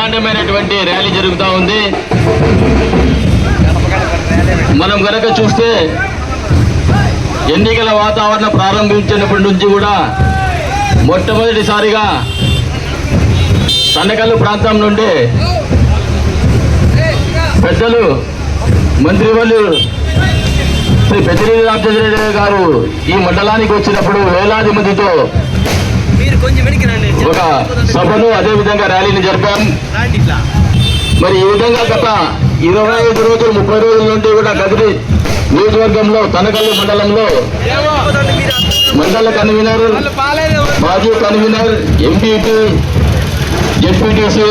బ్రహ్మాండమైనటువంటి ర్యాలీ జరుగుతూ ఉంది. మనం కనుక చూస్తే ఎన్నికల వాతావరణం ప్రారంభించినప్పటి నుంచి కూడా మొట్టమొదటిసారిగా తనకల్లు ప్రాంతం నుండి పెద్దలు మంత్రివర్యులు శ్రీ పెద్దిరెడ్డి రామచంద్రరెడ్డి గారు ఈ మండలానికి వచ్చినప్పుడు వేలాది మందితో ఒక సభను అదే విధంగా ర్యాలీని జరిపాం. మరి ఈ విధంగా గత ఇరవై ఐదు రోజులు ముప్పై రోజుల నుండి కూడా గదిరి నియోజకవర్గంలో తనకల్లి మండలంలో. మండల కన్వీనర్ మాజీ కన్వీనర్ ఎంపీపీ జెడ్పీటీసీ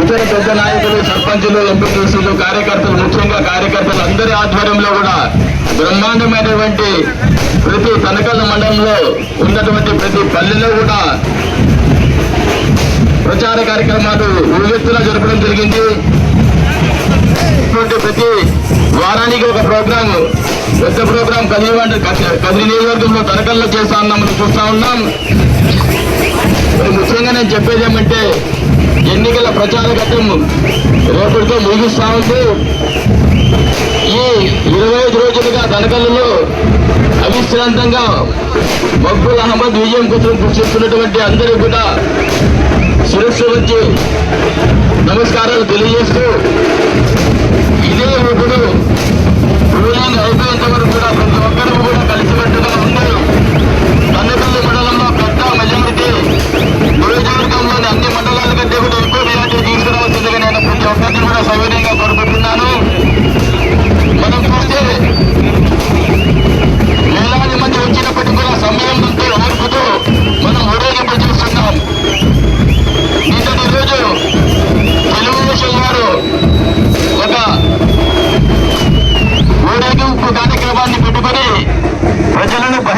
ఇతర పెద్ద నాయకులు సర్పంచులు ఎంపీటీసీలు కార్యకర్తలు ముఖ్యంగా కార్యకర్తలు అందరి ఆధ్వర్యంలో కూడా బ్రహ్మాండమైనటువంటి ప్రతి తనకల్ల మండలంలో ఉన్నటువంటి ప్రతి పల్లెలో కూడా ప్రచార కార్యక్రమాలు ఉవ్వెత్తున జరపడం జరిగింది. ఇటువంటి ప్రతి వారానికి ఒక ప్రోగ్రాం పెద్ద ప్రోగ్రాం కదిరి మండ- కదిరి నియోజకవర్గంలో తనకల్లో చేస్తా ఉన్నాం చూస్తా ఉన్నాం. ముఖ్యంగా నేను చెప్పేది ఏమంటే ఎన్నికల ప్రచార ఘట్టం రేపటితో ముగిస్తా ఉంది. ఈ ఇరవై ఐదు రోజులుగా తనకల్లులో అవిశ్రాంతంగా మక్బుల్ అహ్మద్ విజయం కోసం కృషి చేస్తున్నటువంటి అందరూ కూడా శిరస్సు వచ్చి నమస్కారాలు తెలియజేస్తూ ఇదే ఇప్పుడు రూలింగ్ అయిపోయేంత వరకు కూడా ప్రతి ఒక్కరూ కూడా కలిసికట్టుగా ఉన్నారు.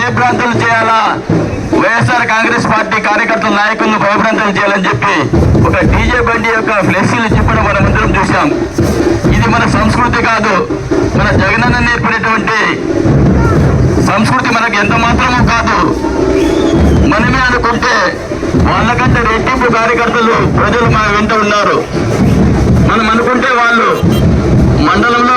భయభ్రాంతులు చేయాలా? వైఎస్ఆర్ కాంగ్రెస్ పార్టీ కార్యకర్తల నాయకులను భయభ్రాంతులు చేయాలని చెప్పి ఒక డీజే బండి యొక్క ఫ్లెక్సీలు చెప్పడం మనం అందరం చూసాం ఇది మన సంస్కృతి కాదు. మన జగనన్న నేర్పినటువంటి సంస్కృతి మనకు ఎంత మాత్రమూ కాదు. మనమే అనుకుంటే వాళ్ళకంటే రెట్టింపు కార్యకర్తలు ప్రజలు మన వెంట ఉన్నారు. మనం అనుకుంటే వాళ్ళు మండలంలో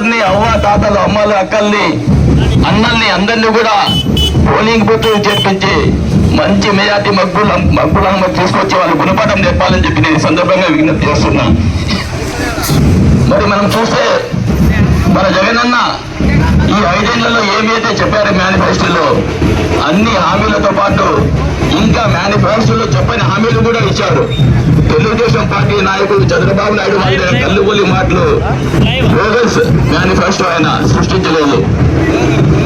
ఒక్క అవ్వ తాతలు అమ్మలు అక్కల్ని అన్నల్ని అందరినీ కూడా పోలింగ్ బూత్ చేర్పించి మంచి మెజార్టీ మగ్గుల మగ్గులను తీసుకొచ్చి వాళ్ళు గుణపాఠం చెప్పాలని చెప్పి నేను సందర్భంగా విజ్ఞప్తి చేస్తున్నా. మరి మనం చూస్తే మన జగనన్న ఈ ఐదేళ్ళలో ఏమైతే చెప్పారో మేనిఫెస్టోలో అన్ని హామీలతో పాటు ఇంకా మేనిఫెస్టోలో చెప్పని హామీలు కూడా ఇచ్చారు తెలుగుదేశం పార్టీ నాయకుడు చంద్రబాబు నాయుడు వాళ్ళ మాటలు. మేనిఫెస్టో ఆయన సృష్టించలేదు.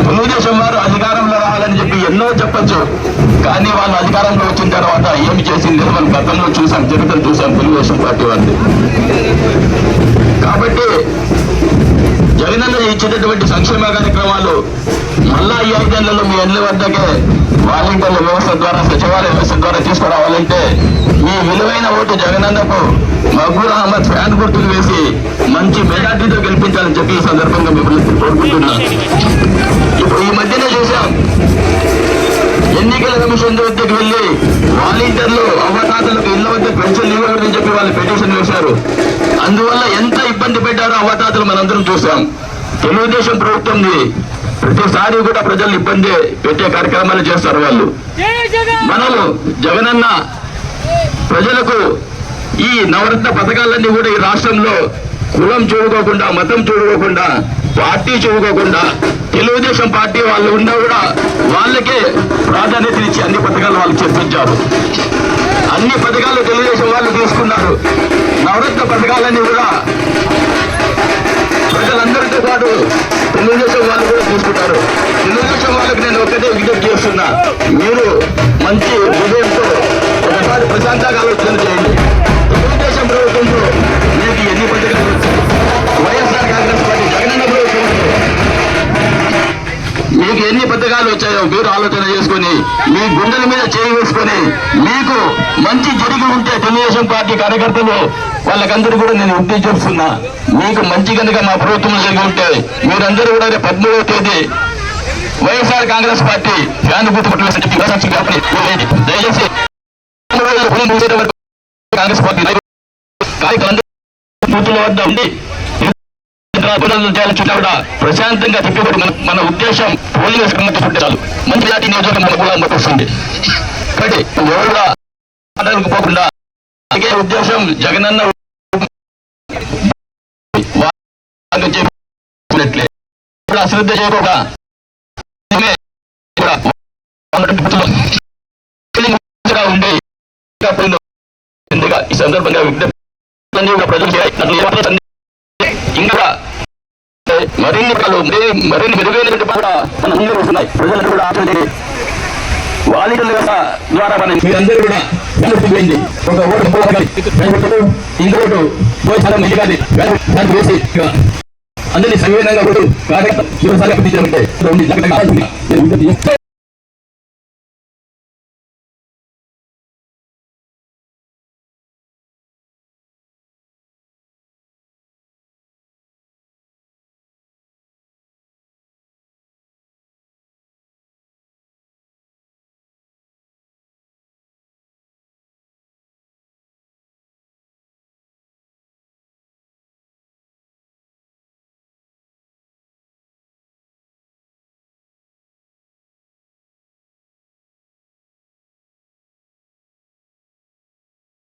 తెలుగుదేశం వారు అధికారంలో రావాలని చెప్పి ఎన్నో చెప్పచ్చు. కానీ వాళ్ళు అధికారంలో వచ్చిన తర్వాత ఏమి చేసింది మనం గతంలో చూసాం చరిత్ర చూసాం తెలుగుదేశం పార్టీ వారిని కాబట్టి జగనన్న ఇచ్చేటటువంటి సంక్షేమ కార్యక్రమాలు మళ్ళా ఈ ఐదేళ్ళలో మీ ఇళ్ళ వద్దకే వాలంటీర్ల వ్యవస్థ ద్వారా సచివాలయ వ్యవస్థ ద్వారా తీసుకురావాలంటే మీ విలువైన ఓటు జగనన్నకు మహబూర్ అహ్మద్ ఫ్యాన్ గుర్తులు వేసి మంచి మెజార్టీతో గెలిపించాలని చెప్పి ఈ సందర్భంగా మిమ్మల్ని కోరుకుంటున్నాను. ఇప్పుడు ఈ మధ్యనే చూసాం ఎన్నికల కమిషన్ వద్దకు వెళ్ళి వాలంటీర్లు అవతాతలకు ఇళ్ళ వద్ద పెన్షన్ ఇవ్వకూడదని చెప్పి వాళ్ళు పిటిషన్ వేశారు. అందువల్ల ఎంత ఇబ్బంది పెట్టారో అవతాతలు మనందరం చూసాం తెలుగుదేశం ప్రభుత్వంది ప్రతిసారి కూడా ప్రజలు ఇబ్బంది పెట్టే కార్యక్రమాలు చేస్తారు వాళ్ళు. మనము జగనన్న ప్రజలకు ఈ నవరత్న పథకాలన్నీ కూడా ఈ రాష్ట్రంలో కులం చూడుకోకుండా మతం చూడుకోకుండా పార్టీ చూడుకోకుండా తెలుగుదేశం పార్టీ వాళ్ళు ఉన్నా కూడా వాళ్ళకే ప్రాధాన్యతనిచ్చి అన్ని పథకాలు వాళ్ళు చర్చించారు అన్ని పథకాలు తెలుగుదేశం వాళ్ళు తీసుకున్నారు. నవరత్న పథకాలన్నీ కూడా ప్రజలందరితో పాటు తెలుగుదేశం వాళ్ళు కూడా తీసుకుంటారు. తెలుగుదేశం వాళ్ళకి నేను ఒకటే విజ్ఞప్తి చేస్తున్నా. మీరు మంచి వచ్చాయి మీరు ఆలోచన చేసుకుని మీ గుండెల మీద చేయి వేసుకొని మీకు మంచి జరిగి ఉంటే తెలుగుదేశం పార్టీ కార్యకర్తలు వాళ్ళకందరూ కూడా నేను ఉద్దేశం చెప్తున్నా మీకు మంచి కనుక మా ప్రభుత్వం జరిగి ఉంటే మీరందరూ కూడా రేపు పద్మూడవ తేదీ వైఎస్ఆర్ కాంగ్రెస్ పార్టీ ఫ్యాన్ గుర్తు దయచేసి కాంగ్రెస్ పార్టీ కార్యకర్తలందరూ వద్ద వద్ద ఉండి అభినందనలు చేయాలని కూడా ప్రశాంతంగా తిప్పిబడి మన మన ఉద్దేశం పోలింగ్ వేసుకున్నట్టు చూస్తే మంచి జాతి నియోజకవర్గం మన కూడా వస్తుంది కాబట్టి ఎవరు పోకుండా అలాగే ఉద్దేశం జగనన్న ఇప్పుడు అశ్రద్ధ చేయకుండా కూడా ఉండి ఈ సందర్భంగా విజ్ఞప్తి ప్రజలు చేయాలి. నన్ను ఏమాత్రం సందేహం ఇంకా మరిన్ని పనులు మరి- మరిన్ని మెరుగైనటువంటి పనులు కూడా మన ముందు వస్తున్నాయి. ప్రజలకు కూడా ఆచరణ వాలికల ద్వారా మనం మీరందరూ కూడా వెనక్కిపోయింది ఒక ఓటు పోరాడి ఇంకోటి దాన్ని వేసి అందరినీ సంవేదంగా కూడా శివసారి